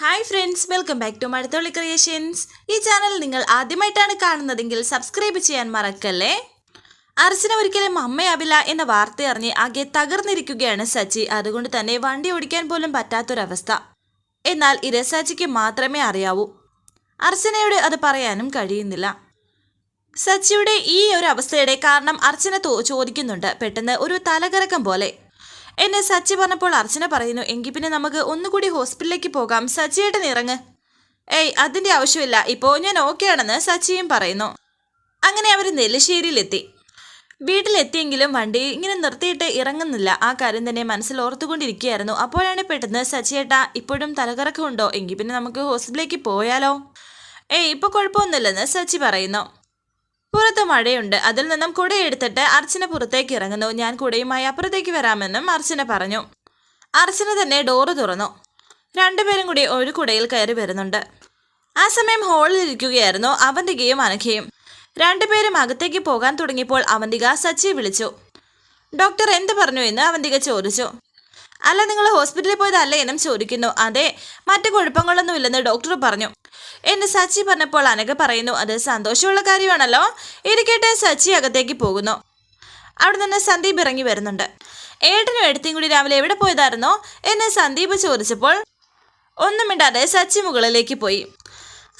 Hi friends welcome back to Mazhatholi creations ഈ channel നിങ്ങൾ ആദ്യമായിട്ടാണ് കാണുന്നതെങ്കിൽ സബ്സ്ക്രൈബ് ചെയ്യാൻ മറക്കല്ലേ? അർച്ചന ഒരിക്കലും അമ്മയാവില്ല എന്ന വാർത്ത അറിഞ്ഞ് ആകെ തകർന്നിരിക്കുകയാണ് സച്ചി. അതുകൊണ്ട് തന്നെ വണ്ടി ഓടിക്കാൻ പോലും പറ്റാത്തൊരവസ്ഥ. എന്നാൽ ഇത് സച്ചിക്ക് മാത്രമേ അറിയാവൂ. അർച്ചനയോട് അത് പറയാനും കഴിയുന്നില്ല. സച്ചിയുടെ ഈ ഒരു അവസ്ഥയുടെ കാരണം അർച്ചന ചോദിക്കുന്നുണ്ട്. പെട്ടെന്ന് ഒരു തലകറക്കം പോലെ. എന്നെ സച്ചി പറഞ്ഞപ്പോൾ അർച്ചന പറയുന്നു എങ്കിൽ പിന്നെ നമുക്ക് ഒന്നുകൂടി ഹോസ്പിറ്റലിലേക്ക് പോകാം. സച്ചിയേട്ടൻ ഇറങ്ങ്. ഏയ് അതിന്റെ ആവശ്യമില്ല. ഇപ്പോൾ ഞാൻ ഓക്കെ ആണെന്ന് സച്ചിയും പറയുന്നു. അങ്ങനെ അവർ നെല്ലിശ്ശേരിയിലെത്തി. വീട്ടിലെത്തിയെങ്കിലും വണ്ടി ഇങ്ങനെ നിർത്തിയിട്ട് ഇറങ്ങുന്നില്ല. ആ കാര്യം തന്നെ മനസ്സിൽ ഓർത്തുകൊണ്ടിരിക്കുകയായിരുന്നു. അപ്പോഴാണ് പെട്ടെന്ന് സച്ചിയേട്ട ഇപ്പോഴും തലകറക്കമുണ്ടോ? എങ്കിൽ പിന്നെ നമുക്ക് ഹോസ്പിറ്റലിലേക്ക് പോയാലോ? ഏയ് ഇപ്പോൾ കുഴപ്പമൊന്നുമില്ലെന്ന് സച്ചി പറയുന്നു. പുറത്ത് മഴയുണ്ട്. അതിൽ നിന്നും കുടയെടുത്തിട്ട് അർച്ചന പുറത്തേക്ക് ഇറങ്ങുന്നു. ഞാൻ കുടയുമായി അപ്പുറത്തേക്ക് വരാമെന്നും അർച്ചന പറഞ്ഞു. അർച്ചന തന്നെ ഡോറ് തുറന്നു. രണ്ടുപേരും കൂടി ഒരു കുടയിൽ കയറി വരുന്നുണ്ട്. ആ സമയം ഹാളിൽ ഇരിക്കുകയായിരുന്നു അവന്തികയും അനഘയും. രണ്ടുപേരും അകത്തേക്ക് പോകാൻ തുടങ്ങിയപ്പോൾ അവന്തിക സച്ചി വിളിച്ചു. ഡോക്ടർ എന്ത് പറഞ്ഞു എന്ന് അവന്തിക ചോദിച്ചു. അല്ല നിങ്ങൾ ഹോസ്പിറ്റലിൽ പോയതല്ലേ എന്നും ചോദിക്കുന്നു. അതെ മറ്റു കുഴപ്പങ്ങളൊന്നുമില്ലെന്ന് ഡോക്ടർ പറഞ്ഞു. എന്ന് സച്ചി പറഞ്ഞപ്പോൾ അനഘ പറയുന്നു അത് സന്തോഷമുള്ള കാര്യമാണല്ലോ. ഇരിക്കട്ടെ സച്ചി അകത്തേക്ക് പോകുന്നു. അവിടെ നിന്ന് സന്ദീപ് ഇറങ്ങി വരുന്നുണ്ട്. ഏട്ടനും എടുത്തും കൂടി രാവിലെ എവിടെ പോയതായിരുന്നോ? എന്ന് സന്ദീപ് ചോദിച്ചപ്പോൾ ഒന്നും മിണ്ടാതെ സച്ചി മുകളിലേക്ക് പോയി.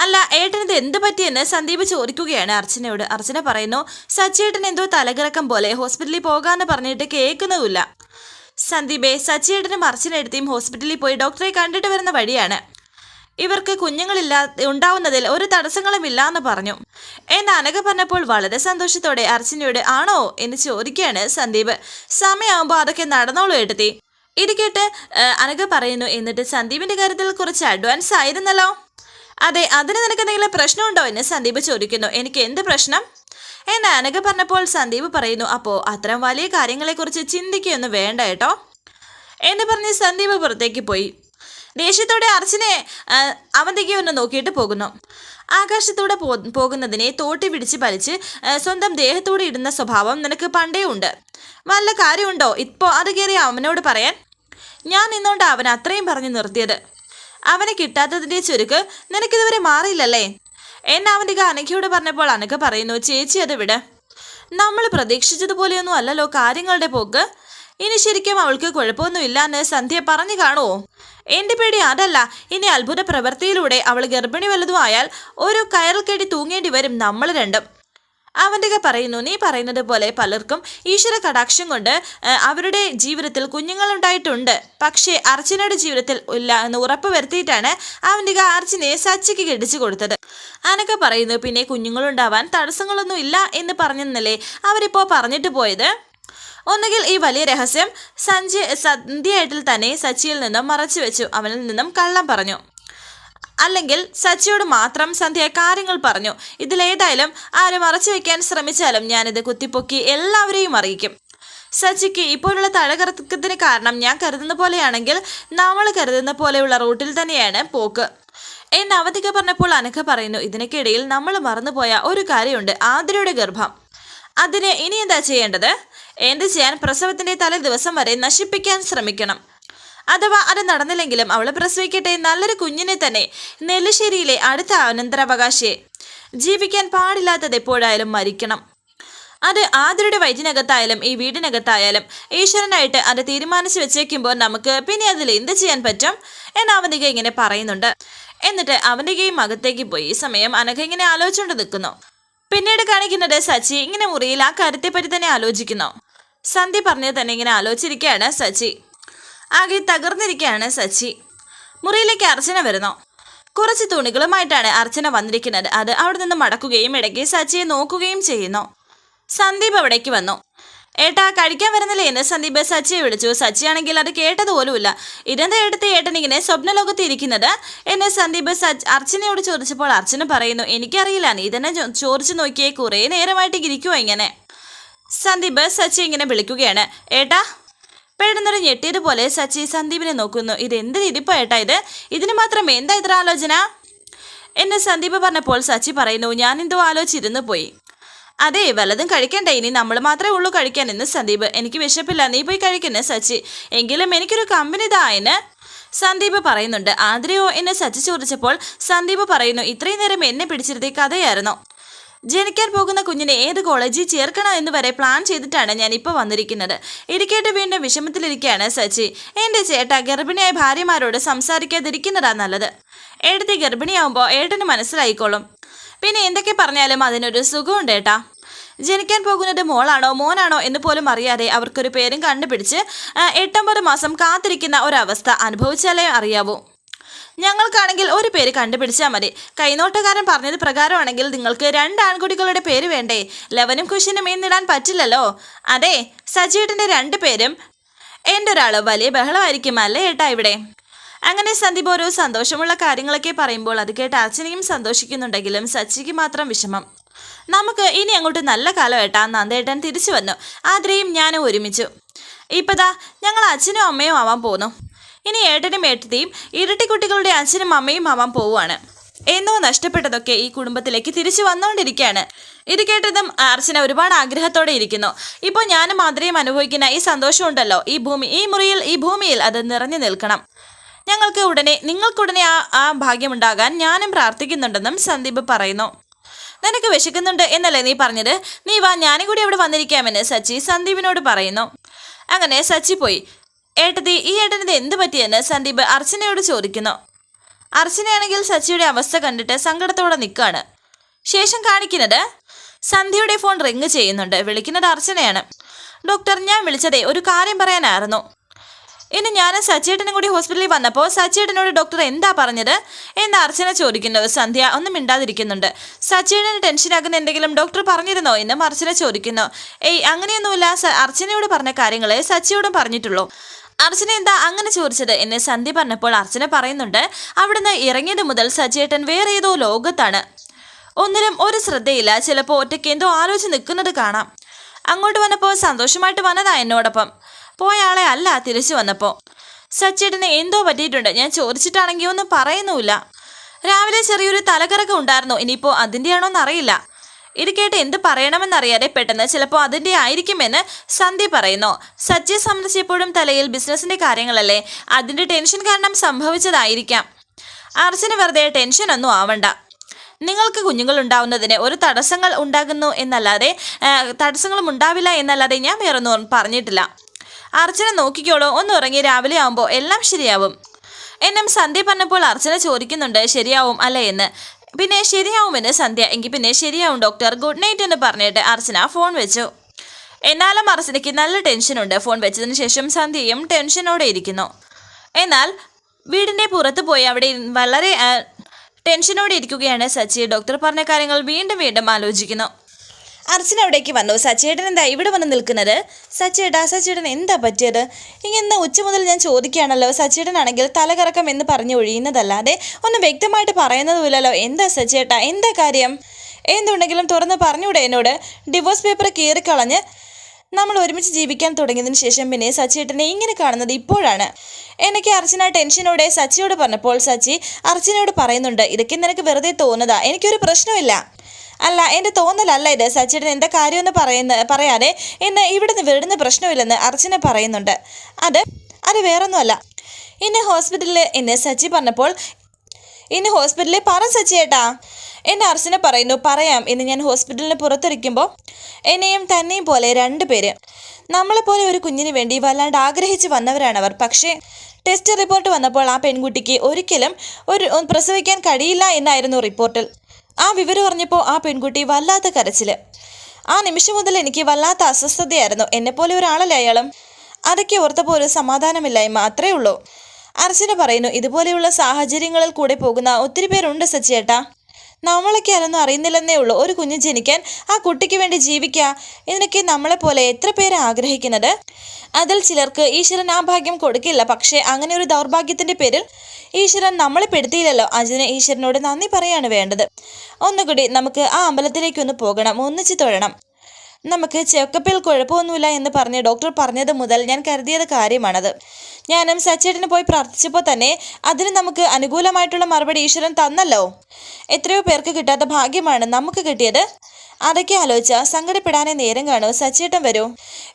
അല്ല ഏട്ടനത് എന്ത് പറ്റിയെന്ന് സന്ദീപ് ചോദിക്കുകയാണ് അർച്ചനയോട്. അർച്ചന പറയുന്നു സച്ചേട്ടൻ എന്തോ തലകറക്കം പോലെ ഹോസ്പിറ്റലിൽ പോകാമെന്ന് പറഞ്ഞിട്ട് കേൾക്കുന്നുമില്ല സന്ദീപെ സച്ചിയേട്ടനും അർച്ചനയെടുത്തിയും ഹോസ്പിറ്റലിൽ പോയി ഡോക്ടറെ കണ്ടിട്ട് വരുന്ന വഴിയാണ്. ഇവർക്ക് കുഞ്ഞുങ്ങളില്ലാ ഉണ്ടാവുന്നതിൽ ഒരു തടസ്സങ്ങളുമില്ല ഇല്ലാന്ന് പറഞ്ഞു. എന്ന് അനഘ പറഞ്ഞപ്പോൾ വളരെ സന്തോഷത്തോടെ അർച്ചനയോട് ആണോ എന്ന് ചോദിക്കുകയാണ് സന്ദീപ്. സമയമാകുമ്പോൾ അതൊക്കെ നടന്നോളൂ എടുത്തി ഇത് കേട്ട് അനഘ പറയുന്നു എന്നിട്ട് സന്ദീപിന്റെ കാര്യത്തിൽ കുറച്ച് അഡ്വാൻസ് ആയിരുന്നല്ലോ? അതെ അതിന് നിനക്ക് എന്തെങ്കിലും പ്രശ്നമുണ്ടോ എന്ന് സന്ദീപ് ചോദിക്കുന്നു. എനിക്ക് എന്ത് പ്രശ്നം? എന്ന് അനഘ പറഞ്ഞപ്പോൾ സന്ദീപ് പറയുന്നു അപ്പോൾ അത്തരം വലിയ കാര്യങ്ങളെക്കുറിച്ച് ചിന്തിക്കുകയൊന്നും വേണ്ട കേട്ടോ. എന്ന് പറഞ്ഞ് സന്ദീപ് പുറത്തേക്ക് പോയി. ദേഷ്യത്തോടെ അർച്ചനെ അവന്തിക്ക് അവന്തിക ഒന്ന് നോക്കിയിട്ട് പോകുന്നു. ആകാശത്തോടെ പോ പോകുന്നതിനെ തോട്ടി പിടിച്ച് വലിച്ച് സ്വന്തം ദേഹത്തോടെ ഇടുന്ന സ്വഭാവം നിനക്ക് പണ്ടേ ഉണ്ട്. വല്ല കാര്യമുണ്ടോ? ഇപ്പോൾ അത് കയറി അവനോട് പറയാൻ. ഞാൻ നിന്നോണ്ട് അവൻ അത്രയും പറഞ്ഞു നിർത്തിയത്. അവനെ കിട്ടാത്തതിന്റെ ചുരുക്ക് നിനക്കിതുവരെ മാറിയില്ലല്ലേ? എന്നെ അവന്തിക അനഘയോട് പറഞ്ഞപ്പോൾ അനഘ പറയുന്നു ചേച്ചി അത് വിട്. നമ്മൾ പ്രതീക്ഷിച്ചതുപോലെയൊന്നും അല്ലല്ലോ കാര്യങ്ങളുടെ പോക്ക്. ഇനി ശരിക്കും അവൾക്ക് കുഴപ്പമൊന്നുമില്ല എന്ന് സന്ധ്യ പറഞ്ഞു കാണുമോ എന്റെ പേടി അതല്ല. ഇനി അത്ഭുത പ്രവൃത്തിയിലൂടെ അവൾ ഗർഭിണി വല്ലതും ആയാൽ ഒരു കയറിൽ കെട്ടി തൂങ്ങേണ്ടി വരും നമ്മൾ രണ്ടും. അവന്റെ പറയുന്നു നീ പറയുന്നത് പോലെ പലർക്കും ഈശ്വര കടാക്ഷം കൊണ്ട് അവരുടെ ജീവിതത്തിൽ കുഞ്ഞുങ്ങളുണ്ടായിട്ടുണ്ട് പക്ഷേ അർച്ചനയുടെ ജീവിതത്തിൽ ഇല്ല എന്ന് ഉറപ്പ് വരുത്തിയിട്ടാണ് അവന്റെ അർച്ചനയെ സച്ചിക്ക് കെട്ടിച്ചു കൊടുത്തത്. അനക്ക പറയുന്നു പിന്നെ കുഞ്ഞുങ്ങളുണ്ടാവാൻ തടസ്സങ്ങളൊന്നും ഇല്ല എന്ന് പറഞ്ഞെന്നല്ലേ അവരിപ്പോൾ പറഞ്ഞിട്ട് പോയത്? ഒന്നുകിൽ ഈ വലിയ രഹസ്യം സഞ്ജയ് സന്ധ്യയായിട്ടിൽ തന്നെ സച്ചിയിൽ നിന്നും മറച്ചു വെച്ചു. അവനിൽ നിന്നും കള്ളം പറഞ്ഞു. അല്ലെങ്കിൽ സച്ചിയോട് മാത്രം സന്ധ്യ കാര്യങ്ങൾ പറഞ്ഞു. ഇതിലേതായാലും ആരും മറച്ചു വെക്കാൻ ശ്രമിച്ചാലും ഞാനിത് കുത്തിപ്പൊക്കി എല്ലാവരെയും അറിയിക്കും. സച്ചിക്ക് ഇപ്പോഴുള്ള തഴകറക്കത്തിന് കാരണം ഞാൻ കരുതുന്ന പോലെയാണെങ്കിൽ നമ്മൾ കരുതുന്ന പോലെയുള്ള റൂട്ടിൽ തന്നെയാണ് പോക്ക്. എന്ന് അവധിക പറഞ്ഞപ്പോൾ അനഘ പറയുന്നു ഇതിനൊക്കെയിടയിൽ നമ്മൾ മറന്നുപോയ ഒരു കാര്യമുണ്ട് ആതിരയുടെ ഗർഭം. അതിന് ഇനി എന്താ ചെയ്യേണ്ടത്? എന്ത് ചെയ്യാൻ പ്രസവത്തിന്റെ തലേ ദിവസം വരെ നശിപ്പിക്കാൻ ശ്രമിക്കണം. അഥവാ അത് നടന്നില്ലെങ്കിലും അവൾ പ്രസവിക്കട്ടെ നല്ലൊരു കുഞ്ഞിനെ തന്നെ നെല്ലിശ്ശേരിയിലെ അടുത്ത അനന്തരാവകാശിയെ ജീവിക്കാൻ പാടില്ലാത്തത് എപ്പോഴായാലും മരിക്കണം. അത് ആതിരയുടെ വയറ്റിനകത്തായാലും ഈ വീടിനകത്തായാലും ഈശ്വരനായിട്ട് അത് തീരുമാനിച്ചു വെച്ചേക്കുമ്പോൾ നമുക്ക് പിന്നെ അതിൽ എന്ത് ചെയ്യാൻ പറ്റും എന്ന് അവനിക ഇങ്ങനെ പറയുന്നുണ്ട്. എന്നിട്ട് അവനികയും അകത്തേക്ക് പോയി. ഈ സമയം അനഘ ഇങ്ങനെ ആലോചിച്ചുകൊണ്ട് നിൽക്കുന്നു. പിന്നീട് കാണിക്കുന്നത് സച്ചി ഇങ്ങനെ മുറിയിൽ ആ കാര്യത്തെപ്പറ്റി തന്നെ ആലോചിക്കുന്നു. സന്ധ്യ പറഞ്ഞത് തന്നെ ഇങ്ങനെ ആലോചിച്ചിരിക്കുകയാണ് സച്ചി. ആകെ തകർന്നിരിക്കുകയാണ് സച്ചി. മുറിയിലേക്ക് അർച്ചന വരുന്നു. കുറച്ച് തുണികളുമായിട്ടാണ് അർച്ചന വന്നിരിക്കുന്നത്. അത് അവിടെ നിന്ന് മടക്കുകയും ഇടയ്ക്ക് സച്ചിയെ നോക്കുകയും ചെയ്യുന്നു. സന്ദീപ് അവിടേക്ക് വന്നു. ഏട്ടാ കഴിക്കാൻ വരുന്നില്ലേ എന്ന് സന്ദീപ് സച്ചിയെ വിളിച്ചു. സച്ചിയാണെങ്കിൽ അത് കേട്ടതുപോലുമില്ല. ഇതെന്താ എടുത്ത് ഏട്ടൻ ഇങ്ങനെ സ്വപ്നലോകത്ത് ഇരിക്കുന്നത്? എന്ന് സന്ദീപ് സച്ച് അർച്ചനയോട് ചോദിച്ചപ്പോൾ അർച്ചന പറയുന്നു എനിക്കറിയില്ല. നീ തന്നെ ചോദിച്ചു നോക്കിയേ. കുറേ നേരമായിട്ട് ഇരിക്കുവോ ഇങ്ങനെ. സന്ദീപ് സച്ചി ഇങ്ങനെ വിളിക്കുകയാണ്. ഏട്ടാ പെട്ടെന്നൊരു ഞെട്ടിയതുപോലെ സച്ചി സന്ദീപിനെ നോക്കുന്നു. ഇത് എന്ത് ഇരിപ്പാ ഏട്ടാ ഇത്? ഇതിന് മാത്രം എന്താ ഇത്ര ആലോചന? എന്ന് സന്ദീപ് പറഞ്ഞപ്പോൾ സച്ചി പറയുന്നു ഞാൻ എന്തോ ആലോചിച്ചിരുന്നു പോയി. അതെ വല്ലതും കഴിക്കണ്ട? ഇനി നമ്മൾ മാത്രമേ ഉള്ളൂ കഴിക്കാൻ എന്ന് സന്ദീപ്. എനിക്ക് വിശപ്പില്ല നീ പോയി കഴിക്കുന്നു സച്ചി. എങ്കിലും എനിക്കൊരു കമ്പനി തായന് സന്ദീപ് പറയുന്നുണ്ട്. ആതിരയോ? എന്ന് സച്ചി ചോദിച്ചപ്പോൾ സന്ദീപ് പറയുന്നു ഇത്രയും നേരം എന്നെ പിടിച്ചിരുത്തിയ കഥയായിരുന്നു. ജനിക്കാൻ പോകുന്ന കുഞ്ഞിനെ ഏത് കോളേജിൽ ചേർക്കണം എന്ന് വരെ പ്ലാൻ ചെയ്തിട്ടാണ് ഞാൻ ഇപ്പോൾ വന്നിരിക്കുന്നത്. ഇരിക്കേട്ട് വീണ്ടും വിഷമത്തിലിരിക്കുകയാണ് സച്ചി. എന്റെ ചേട്ട ഗർഭിണിയായ ഭാര്യമാരോട് സംസാരിക്കാതിരിക്കുന്നതാ നല്ലത്. ഏടത്തി ഗർഭിണിയാവുമ്പോൾ ഏട്ടന് മനസ്സിലായിക്കോളും. പിന്നെ എന്തൊക്കെ പറഞ്ഞാലും അതിനൊരു സുഖമുണ്ട് ഏട്ടാ. ജനിക്കാൻ പോകുന്നത് മോളാണോ മോനാണോ എന്ന് പോലും അറിയാതെ അവർക്കൊരു പേരും കണ്ടുപിടിച്ച് എട്ടൊമ്പത് മാസം കാത്തിരിക്കുന്ന ഒരവസ്ഥ അനുഭവിച്ചാലേ അറിയാവൂ. ഞങ്ങൾക്കാണെങ്കിൽ ഒരു പേര് കണ്ടുപിടിച്ചാൽ മതി. കൈനോട്ടക്കാരൻ പറഞ്ഞത് പ്രകാരമാണെങ്കിൽ നിങ്ങൾക്ക് രണ്ട് ആൺകുട്ടികളുടെ പേര് വേണ്ടേ? ലവനും കുശിനും എന്നിടാൻ പറ്റില്ലല്ലോ? അതെ സജീട്ടിന്റെ രണ്ട് പേരും എന്റെ ഒരാൾ വലിയ ബഹളമായിരിക്കും അല്ലേ ഏട്ടാ ഇവിടെ? അങ്ങനെ സന്ദീപ് ഓരോ സന്തോഷമുള്ള കാര്യങ്ങളൊക്കെ പറയുമ്പോൾ അത് കേട്ട് അച്ഛനെയും സന്തോഷിക്കുന്നുണ്ടെങ്കിലും സച്ചിക്ക് മാത്രം വിഷമം. നമുക്ക് ഇനി അങ്ങോട്ട് നല്ല കാലം ഏട്ടാ നന്ദേട്ടൻ തിരിച്ചു വന്നു. ആദ്രയും ഞാനും ഒരുമിച്ചു. ഇപ്പതാ ഞങ്ങൾ അച്ഛനും അമ്മയും ആവാൻ പോന്നു. ഇനി ഏട്ടനും ഏട്ടത്തിയും ഇരട്ടിക്കുട്ടികളുടെ അച്ഛനും അമ്മയും ആവാൻ പോവുകയാണ്. എന്നോ നഷ്ടപ്പെട്ടതൊക്കെ ഈ കുടുംബത്തിലേക്ക് തിരിച്ചു വന്നുകൊണ്ടിരിക്കുകയാണ്. ഇത് കേട്ടതും അർച്ചന ഒരുപാട് ആഗ്രഹത്തോടെ ഇരിക്കുന്നു. ഇപ്പോൾ ഞാനും മാതിരിയും അനുഭവിക്കുന്ന ഈ സന്തോഷമുണ്ടല്ലോ. ഈ ഭൂമി ഈ മുറിയിൽ ഈ ഭൂമിയിൽ അത് നിറഞ്ഞു നിൽക്കണം. ഞങ്ങൾക്ക് ഉടനെ നിങ്ങൾക്കുടനെ ആ ആ ഭാഗ്യമുണ്ടാകാൻ ഞാനും പ്രാർത്ഥിക്കുന്നുണ്ടെന്നും സന്ദീപ് പറയുന്നു. നിനക്ക് വിശക്കുന്നുണ്ട് എന്നല്ലേ നീ പറഞ്ഞത്? നീ വാ ഞാനും കൂടി അവിടെ വന്നിരിക്കാമെന്ന് സച്ചി സന്ദീപിനോട് പറയുന്നു. അങ്ങനെ സച്ചി പോയി. ഏട്ടത്തി ഈ ഏട്ടനത് എന്ത് പറ്റിയെന്ന് സന്ദീപ് അർച്ചനയോട് ചോദിക്കുന്നു. അർച്ചനയാണെങ്കിൽ സച്ചിയുടെ അവസ്ഥ കണ്ടിട്ട് സങ്കടത്തോടെ നിൽക്കുകയാണ് ശേഷം കാണിക്കുന്നത് സന്ധ്യയുടെ ഫോൺ റിങ് ചെയ്യുന്നുണ്ട്. വിളിക്കുന്നത് അർച്ചനയാണ്. ഡോക്ടർ ഞാൻ വിളിച്ചതേ ഒരു കാര്യം പറയാനായിരുന്നു. ഇനി ഞാൻ സച്ചേട്ടനും കൂടി ഹോസ്പിറ്റലിൽ വന്നപ്പോൾ സച്ചേട്ടനോട് ഡോക്ടർ എന്താ പറഞ്ഞത് എന്ന് അർച്ചന ചോദിക്കുന്നു. സന്ധ്യ ഒന്നും മിണ്ടാതിരിക്കുന്നുണ്ട്. സച്ചേട്ടന് ടെൻഷനാകുന്ന എന്തെങ്കിലും ഡോക്ടർ പറഞ്ഞിരുന്നോ എന്നും അർച്ചന ചോദിക്കുന്നു. ഏയ് അങ്ങനെയൊന്നുമില്ല. അർച്ചനയോട് പറഞ്ഞ കാര്യങ്ങളെ സച്ചിയോടും പറഞ്ഞിട്ടുള്ളൂ. അർച്ചന എന്താ അങ്ങനെ ചോദിച്ചത് എന്ന് സന്ധ്യ പറഞ്ഞപ്പോൾ അർച്ചന പറയുന്നുണ്ട് അവിടുന്ന് ഇറങ്ങിയത് മുതൽ സജേട്ടൻ വേറെ ഏതോ ലോകത്താണ്. ഒന്നിലും ഒരു ശ്രദ്ധയില്ല. ചിലപ്പോൾ ഒറ്റയ്ക്ക് എന്തോ ആലോചിച്ച് നിൽക്കുന്നത് കാണാം. അങ്ങോട്ട് വന്നപ്പോൾ സന്തോഷമായിട്ട് വന്നതാ എന്നോടൊപ്പം. പോയ ആളെ അല്ല തിരിച്ചു വന്നപ്പോൾ സച്ചേട്ടന് എന്തോ പറ്റിയിട്ടുണ്ട്. ഞാൻ ചോദിച്ചിട്ടാണെങ്കിൽ ഒന്നും പറയുന്നുമില്ല. രാവിലെ ചെറിയൊരു തലകറക്കം ഉണ്ടായിരുന്നു. ഇനിയിപ്പോൾ അതിന്റെയാണോ അറിയില്ല ഇത് കേട്ട് എന്ത് പറയണമെന്നറിയാതെ പെട്ടെന്ന് ചിലപ്പോൾ അതിന്റെ ആയിരിക്കുമെന്ന് സന്ധ്യ പറയുന്നു. സജ്ജയെ സംബന്ധിച്ചപ്പോഴും തലയിൽ ബിസിനസ്സിന്റെ കാര്യങ്ങളല്ലേ? അതിന്റെ ടെൻഷൻ കാരണം സംഭവിച്ചതായിരിക്കാം. അർജുന് വെറുതെ ടെൻഷൻ ഒന്നും ആവണ്ട. നിങ്ങൾക്ക് കുഞ്ഞുങ്ങൾ ഉണ്ടാവുന്നതിന് ഒരു തടസ്സങ്ങൾ ഉണ്ടാകുന്നു എന്നല്ലാതെ തടസ്സങ്ങളും ഉണ്ടാവില്ല എന്നല്ലാതെ ഞാൻ വേറൊന്നും പറഞ്ഞിട്ടില്ല. അർച്ചന നോക്കിക്കോളൂ. ഒന്ന് ഉറങ്ങി രാവിലെ ആവുമ്പോൾ എല്ലാം ശരിയാവും. എന്നും സന്ധ്യ പറഞ്ഞപ്പോൾ അർച്ചന ചോദിക്കുന്നുണ്ട് ശരിയാവും അല്ലേ എന്ന്. പിന്നെ ശരിയാവുമെന്ന് സന്ധ്യ. എങ്കിൽ പിന്നെ ശരിയാവും ഡോക്ടർ ഗുഡ് നൈറ്റ് എന്ന് പറഞ്ഞിട്ട് അർച്ചന ഫോൺ വെച്ചു. എന്നാലും അർച്ചനയ്ക്ക് നല്ല ടെൻഷനുണ്ട് ഫോൺ വെച്ചതിന് ശേഷം സന്ധ്യയും ടെൻഷനോടെ ഇരിക്കുന്നു. എന്നാൽ വീടിന്റെ പുറത്ത് പോയി അവിടെ വളരെ ടെൻഷനോടെ ഇരിക്കുകയാണ് സച്ചി. ഡോക്ടർ പറഞ്ഞ കാര്യങ്ങൾ വീണ്ടും വീണ്ടും ആലോചിക്കുന്നു. അർച്ചന അവിടേക്ക് വന്നു. സച്ചേട്ടൻ എന്താ ഇവിടെ വന്ന് നിൽക്കുന്നത്? സച്ചേട്ടാ സച്ചേട്ടൻ എന്താ പറ്റിയത്? ഇങ്ങനെ ഉച്ച മുതൽ ഞാൻ ചോദിക്കുകയാണല്ലോ. സച്ചേട്ടനാണെങ്കിൽ തലകറക്കം എന്ന് പറഞ്ഞു ഒഴിയുന്നതല്ലാതെ ഒന്നും വ്യക്തമായിട്ട് പറയുന്നതുമില്ലല്ലോ. എന്താ സച്ചേട്ടാ? എന്താ കാര്യം? എന്തുണ്ടെങ്കിലും തുറന്ന് പറഞ്ഞൂടെ എന്നോട്? ഡിവോഴ്സ് പേപ്പർ കീറിക്കളഞ്ഞ് നമ്മൾ ഒരുമിച്ച് ജീവിക്കാൻ തുടങ്ങിയതിന് ശേഷം പിന്നെ സച്ചിയേട്ടനെ ഇങ്ങനെ കാണുന്നത് ഇപ്പോഴാണ്. എനിക്ക് അർച്ചന ടെൻഷനോടെ സച്ചിയോട് പറഞ്ഞപ്പോൾ സച്ചി അർച്ചനയോട് പറയുന്നുണ്ട് ഇതൊക്കെ നിനക്ക് വെറുതെ തോന്നുന്നതാ. എനിക്കൊരു പ്രശ്നമില്ല അല്ല എന്റെ തോന്നലല്ല ഇത്. സച്ചിടൻ എന്താ കാര്യമെന്ന് പറയുന്ന പറയാതെ എന്ന് ഇവിടുന്ന് വിടുന്ന പ്രശ്നമില്ലെന്ന് അർച്ചന പറയുന്നുണ്ട്. അത് അത് വേറൊന്നുമല്ല. ഇന്ന് ഹോസ്പിറ്റലിൽ എന്ന് സച്ചി പറഞ്ഞപ്പോൾ ഇന്ന് ഹോസ്പിറ്റലിൽ പറ സച്ചിയേട്ടാ എന്നെ അർച്ചന പറയുന്നു പറയാം. ഇന്ന് ഞാൻ ഹോസ്പിറ്റലിന് പുറത്തിരിക്കുമ്പോൾ എന്നെയും തന്നെയും പോലെ രണ്ട് പേര്. നമ്മളെപ്പോലെ ഒരു കുഞ്ഞിന് വേണ്ടി വല്ലാണ്ട് ആഗ്രഹിച്ച് വന്നവരാണവർ പക്ഷേ ടെസ്റ്റ് റിപ്പോർട്ട് വന്നപ്പോൾ ആ പെൺകുട്ടിക്ക് ഒരിക്കലും ഒരു പ്രസവിക്കാൻ കഴിയില്ല എന്നായിരുന്നു റിപ്പോർട്ടിൽ. ആ വിവരം അറിഞ്ഞപ്പോൾ ആ പെൺകുട്ടി വല്ലാത്ത കരച്ചിൽ ആ നിമിഷം മുതൽ എനിക്ക് വല്ലാത്ത അസ്വസ്ഥതയായിരുന്നു. എന്നെപ്പോലെ ഒരാളല്ലേ അയാളും? അതൊക്കെ ഓർത്തപ്പോൾ ഒരു സമാധാനമില്ലായ്മ അത്രേ ഉള്ളൂ. അർച്ചന പറയുന്നു ഇതുപോലെയുള്ള സാഹചര്യങ്ങളിൽ കൂടെ പോകുന്ന ഒത്തിരി പേരുണ്ട് സച്ചിയേട്ടാ. നമ്മളൊക്കെ അതൊന്നും അറിയുന്നില്ലെന്നേ ഉള്ളൂ. ഒരു കുഞ്ഞ് ജനിക്കാൻ ആ കുട്ടിക്ക് വേണ്ടി ജീവിക്കുക ഇതിനൊക്കെ നമ്മളെപ്പോലെ എത്ര പേര് ആഗ്രഹിക്കുന്നത്? അതിൽ ചിലർക്ക് ഈശ്വരൻ ആ ഭാഗ്യം കൊടുക്കില്ല. പക്ഷേ അങ്ങനെ ഒരു ദൗർഭാഗ്യത്തിന്റെ പേരിൽ ഈശ്വരൻ നമ്മളെ പെടുത്തിയില്ലല്ലോ. അതിന് ഈശ്വരനോട് നന്ദി പറയാണ് വേണ്ടത്. ഒന്നുകൂടി നമുക്ക് ആ അമ്പലത്തിലേക്കൊന്ന് പോകണം. ഒന്നിച്ച് തൊഴണം. നമുക്ക് ചെക്കപ്പിൽ കുഴപ്പമൊന്നുമില്ല എന്ന് പറഞ്ഞ് ഡോക്ടർ പറഞ്ഞത് മുതൽ ഞാൻ കരുതിയത് കാര്യമാണത്. ഞാനും സച്ചേട്ടന് പോയി പ്രാർത്ഥിച്ചപ്പോൾ തന്നെ അതിന് നമുക്ക് അനുകൂലമായിട്ടുള്ള മറുപടി ഈശ്വരൻ തന്നല്ലോ. എത്രയോ പേർക്ക് കിട്ടാത്ത ഭാഗ്യമാണ് നമുക്ക് കിട്ടിയത്. അതൊക്കെ ആലോചിച്ച സങ്കടപ്പെടാനേ നേരം കാണൂ. സച്ചേട്ടൻ വരൂ.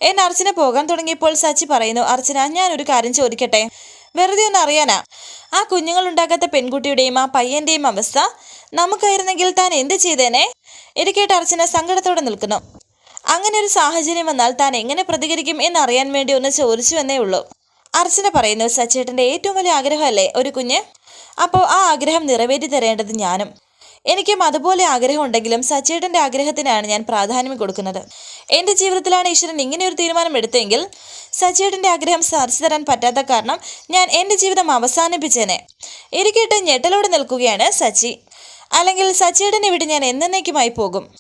എന്നെ അർച്ചന പോകാൻ തുടങ്ങിയപ്പോൾ സച്ചി പറയുന്നു അർച്ചന ഞാനൊരു കാര്യം ചോദിക്കട്ടെ? വെറുതെ ഒന്ന് അറിയാനാ? ആ കുഞ്ഞുങ്ങൾ ഉണ്ടാക്കാത്ത പെൺകുട്ടിയുടെയും ആ പയ്യന്റെയും അവസ്ഥ നമുക്കായിരുന്നെങ്കിൽ താൻ എന്ത് ചെയ്തേനെ? ഇരിക്കേട്ട് അർച്ചന സങ്കടത്തോടെ നിൽക്കുന്നു. അങ്ങനെ ഒരു സാഹചര്യം വന്നാൽ താൻ എങ്ങനെ പ്രതികരിക്കും എന്നറിയാൻ വേണ്ടി ഒന്ന് ചോദിച്ചു എന്നേ ഉള്ളൂ. അർച്ചന പറയുന്നു സച്ചേട്ടന്റെ ഏറ്റവും വലിയ ആഗ്രഹമല്ലേ ഒരു കുഞ്ഞ്? അപ്പോൾ ആ ആഗ്രഹം നിറവേറ്റി തരേണ്ടത് ഞാനും. എനിക്കും അതുപോലെ ആഗ്രഹം ഉണ്ടെങ്കിലും സച്ചേട്ടന്റെ ആഗ്രഹത്തിനാണ് ഞാൻ പ്രാധാന്യം കൊടുക്കുന്നത്. എന്റെ ജീവിതത്തിലാണ് ഈശ്വരൻ ഇങ്ങനെ ഒരു തീരുമാനം എടുത്തെങ്കിൽ സച്ചേട്ടന്റെ ആഗ്രഹം സാധിച്ചു തരാൻ പറ്റാത്ത കാരണം ഞാൻ എന്റെ ജീവിതം അവസാനിപ്പിച്ചേനെ. എനിക്കിട്ട് ഞെട്ടലോടെ നിൽക്കുകയാണ് സച്ചി. അല്ലെങ്കിൽ സച്ചേട്ടനെ വിട്ട് ഞാൻ എന്നേക്കുമായി പോകും.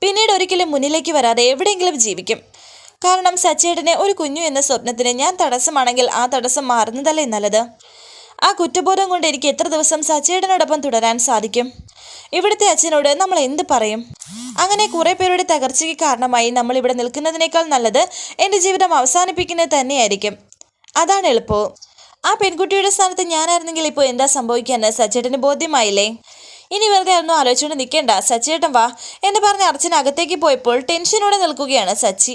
പിന്നീട് ഒരിക്കലും മുന്നിലേക്ക് വരാതെ എവിടെയെങ്കിലും ജീവിക്കും. കാരണം സച്ചേട്ടനെ ഒരു കുഞ്ഞു എന്ന സ്വപ്നത്തിന് ഞാൻ തടസ്സമാണെങ്കിൽ ആ തടസ്സം മാറുന്നതല്ലേ നല്ലത്? ആ കുറ്റബോധം കൊണ്ട് എനിക്ക് എത്ര ദിവസം സച്ചേട്ടനോടൊപ്പം തുടരാൻ സാധിക്കും? ഇവിടുത്തെ അച്ഛനോട് നമ്മൾ എന്ത് പറയും? അങ്ങനെ കുറേ പേരുടെ തകർച്ചയ്ക്ക് കാരണമായി നമ്മൾ ഇവിടെ നിൽക്കുന്നതിനേക്കാൾ നല്ലത് എന്റെ ജീവിതം അവസാനിപ്പിക്കുന്നത് തന്നെയായിരിക്കും. അതാണ് എളുപ്പവും ആ പെൺകുട്ടിയുടെ സ്ഥാനത്ത് ഞാനായിരുന്നെങ്കിൽ ഇപ്പോൾ എന്താ സംഭവിക്കാന്ന് സച്ചേട്ടന് ബോധ്യമായില്ലേ? ഇനി വെറുതെ ഒന്നും ആലോചിച്ചുകൊണ്ട് നിൽക്കേണ്ട. സച്ചേട്ടൻ വാ എന്ന് പറഞ്ഞ് അർച്ചന അകത്തേക്ക് പോയപ്പോൾ ടെൻഷനോടെ നിൽക്കുകയാണ് സച്ചി.